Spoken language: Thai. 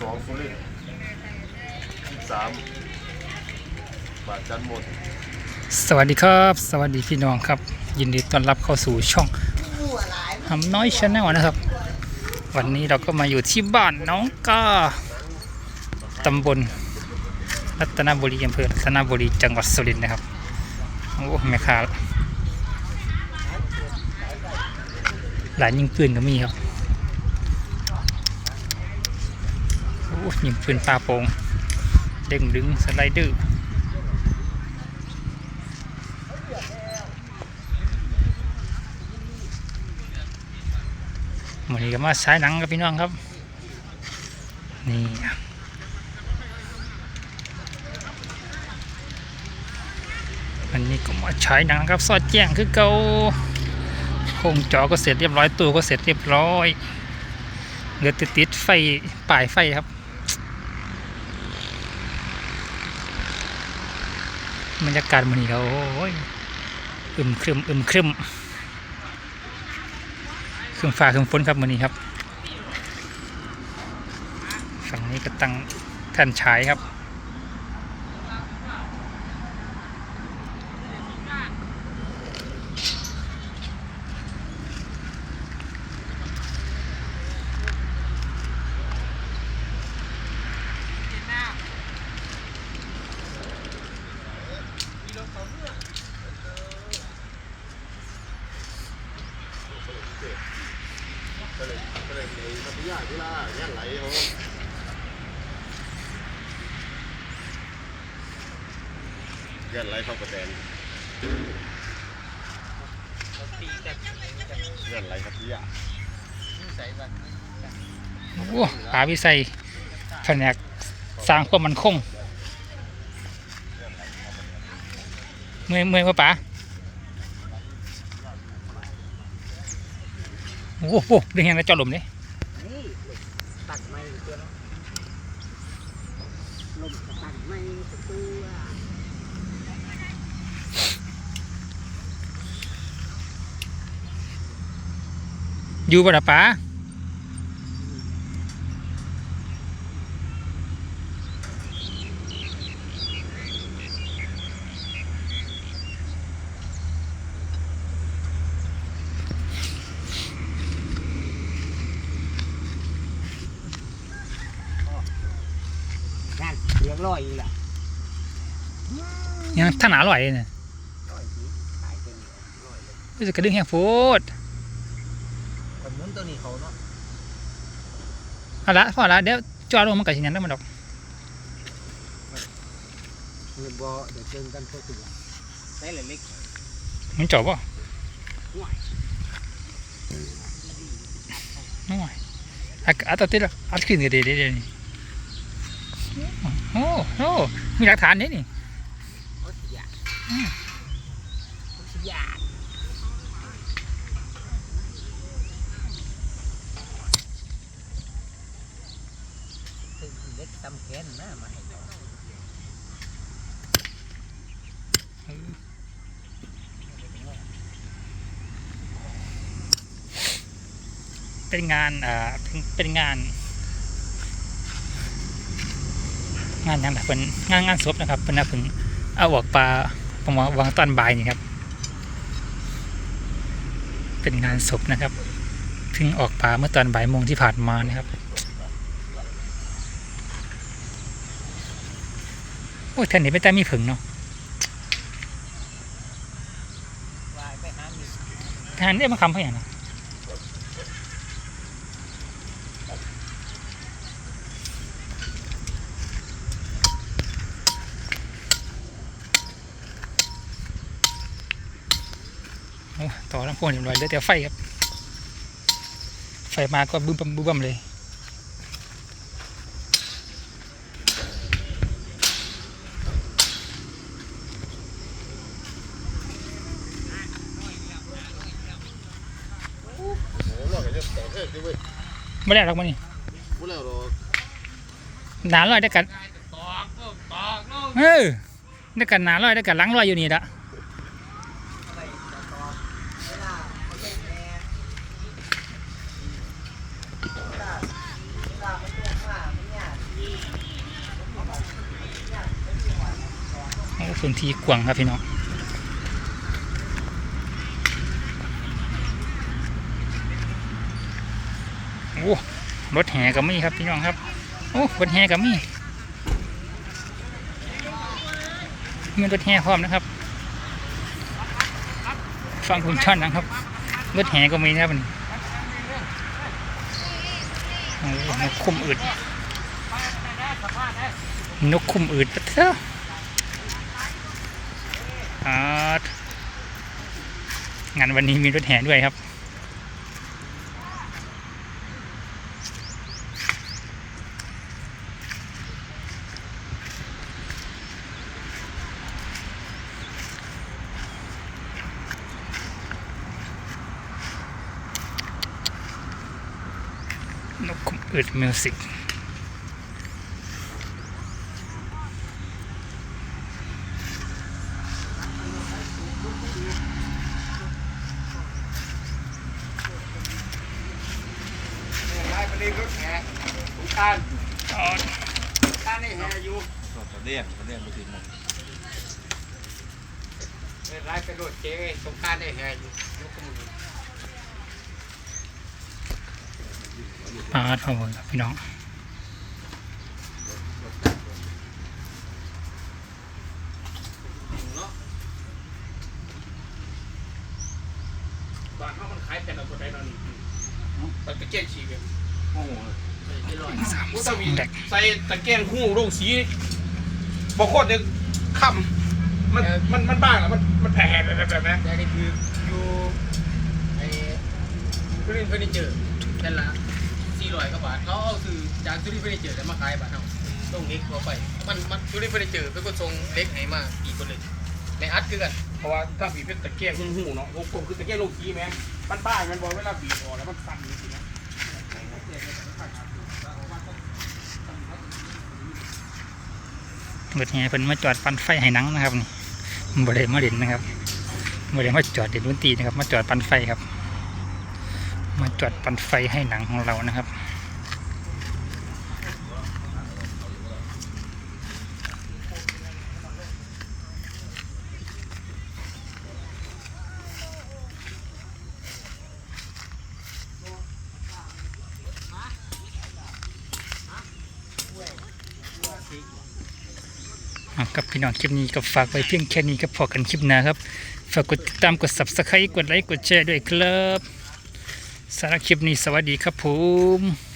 สองสุรินทร์สิบสามบาทจันทร์หมดสวัสดีครับ สวัสดีพี่น้องครับ ยินดีต้อนรับเข้าสู่ช่องหำน้อยชาแนลนะครับ วันนี้เราก็มาอยู่ที่บ้านน้องกาตำบลรัตนบุรีอำเภอรัตนบุรีจังหวัดสุรินทร์นะครับโอ้แม่ค้าหลานยิงปืนก็มีครับโอ้ ยิงปืนปลาโปงเด้งดึงสไลเดอร์วันนี้ก็มาฉายหนังกับพี่น้องครับ นี่วันนี้ก็มาฉายหนังครับสอดแจ้งคือเกาโครงจอก็เสร็จเรียบร้อยตัวก็เสร็จเรียบร้อยเหลือติดติดไฟป่ายไฟครับ บรรยากาศมันนี้ก็โอ้ยอึมครึมอึมครึมครึ่งฟ้าครึ่งฝนครับมันนี้ครับ ฝั่งนี้ก็ตั้งแท่นฉายครับ ก็เลยก็เลยในพัท ยาที่ล่าย่านไหลเขาย่านไหลเข้ากระแตนย่านไหลพัทยาโอ้ปลาวิสัยแผนกสร้างความมันคง เมื่อยเมื่อยป่ะป๋าโอ้โหเรื่องยังไงจอดหลุมนี่นี่ ตัดไม้ตัวเนาะลมก็ตัดไม้ตัวอยู่ป่ะล่ะป๋า นั่นเลี้ยงลอยอีกละยังท่าหนาอร่อยเลยเนี่ยลอยสีขายเป็นลอยเลยรู้สึกกระดึงแห้งโฟดคนมุ้นตัวนี้เขาเนาะเอาละพอละเดี๋ยวจอดลงมันกับชิ้นนั้นได้มันดอกเงินบ่เดี๋ยวเจอกันทั่วตัวใส่เล็กมันจบป่ะห่วยน้อยอัดอัดตัวติดละอัดขึ้นกันเดี๋ยวเดี๋ยวเดี๋ยวนี่ โอ้โหมีหลักฐานนี่นี่โคตรยากโคตรยากถึงเล็กตำแขนนะมาให้เขาเป็นงานอ่าเป็นเป็นงาน งานยังไงเป็นงานงานศพนะครับเป็นนักถึงเอาออกปลาประมาณวางตอนบ่ายนี่ครับ เป็นงานศพนะครับเพิ่งออกปลาเมื่อตอนบ่ายโมงที่ผ่านมานะครับโอ้ยแท่นนี้ไม่แต่มีผึ่งเนาะวายไปหามีทหารได้มาคำเพื่ออย่างนะ ต่อลำโพงเรียบร้อยเหลือแต่ไฟครับ ไฟมาก็บึ้มบั่มบึ้มเลยไม่ได้หรอกมันนี่หนาลอยได้กันเออได้กันหนาลอยได้กันหลังลอยอยู่นี่ละ ไปจะตอบเวลาเขาเป็นแม่เวลาเวลามันเรียกว่ามันยาก โอ้ พื้นที่กว้างครับพี่น้องโอ้รถแห่ก็มีครับพี่น้องครับโอ้รถแห่ก็มีมีรถแห่พร้อมนะครับฟังคุณช่อนนะครับรถแห่ก็มีนะครับนี่โอ้นกคุมอึดนกคุมอึดปะเถอะ งานวันนี้มีรถแห่ด้วยครับ นกคุมอึดมิวสิก ไล่ไปเลยรถแห่ สงการอาดการนี่แห่อยู่กระเดี่ยงกระเดี่ยงไปถึงมึงไล่ไปรถเจ๊สงการนี่แห่อยู่ยกมืออาดพอหมดครับพี่น้องเนาะบ้านเขามันขายแต่ละคนได้นอนนี่มันก็เจ๊ชีกันโอ้โห สามอุสตองวีแดกใส่ตะแกรงหูโรงสีบอกโคตรเนี่ยคำมันมันมันบ้างแล้วมันมันแผ่แบบแบบนั้นแต่นี่คืออยู่ไอ้สุรินทร์เฟอร์นิเจอร์นั่นละสี่ร้อยกว่าบาทเขาเอาซื้อจากสุรินทร์เฟอร์นิเจอร์แล้วมาขายบาทเฮาส่งเล็กทั่วไป มันมันสุรินทร์เฟอร์นิเจอร์เป็นคนส่งเล็กให้มาอีกคนเลยในอัดคือกันเพราะว่าถ้าบีบเป็นตะแกรงหูหูเนาะโอ้โหคือตะแกรงโรงสีแม่มันบ้างมันบอกเวลาบีบออกแล้วมันสั่นจริงๆนะ รถแห่เพิ่นมาจอดปันไฟให้หนังนะครับนี่บริเวณมาเด่นนะครับบริเวณมาจอดเด่นดนตรีนะครับ มาจอดปันไฟครับ มาจอดปันไฟให้หนังของเรานะครับ กับพี่น้องคลิปนี้ก็ฝากไว้เพียงแค่นี้ก็พอกันคลิปหน้าครับ ฝากกดติดตามกด subscribe กดไลค์กดแชร์ด้วยครับสารคลิปนี้สวัสดีครับผม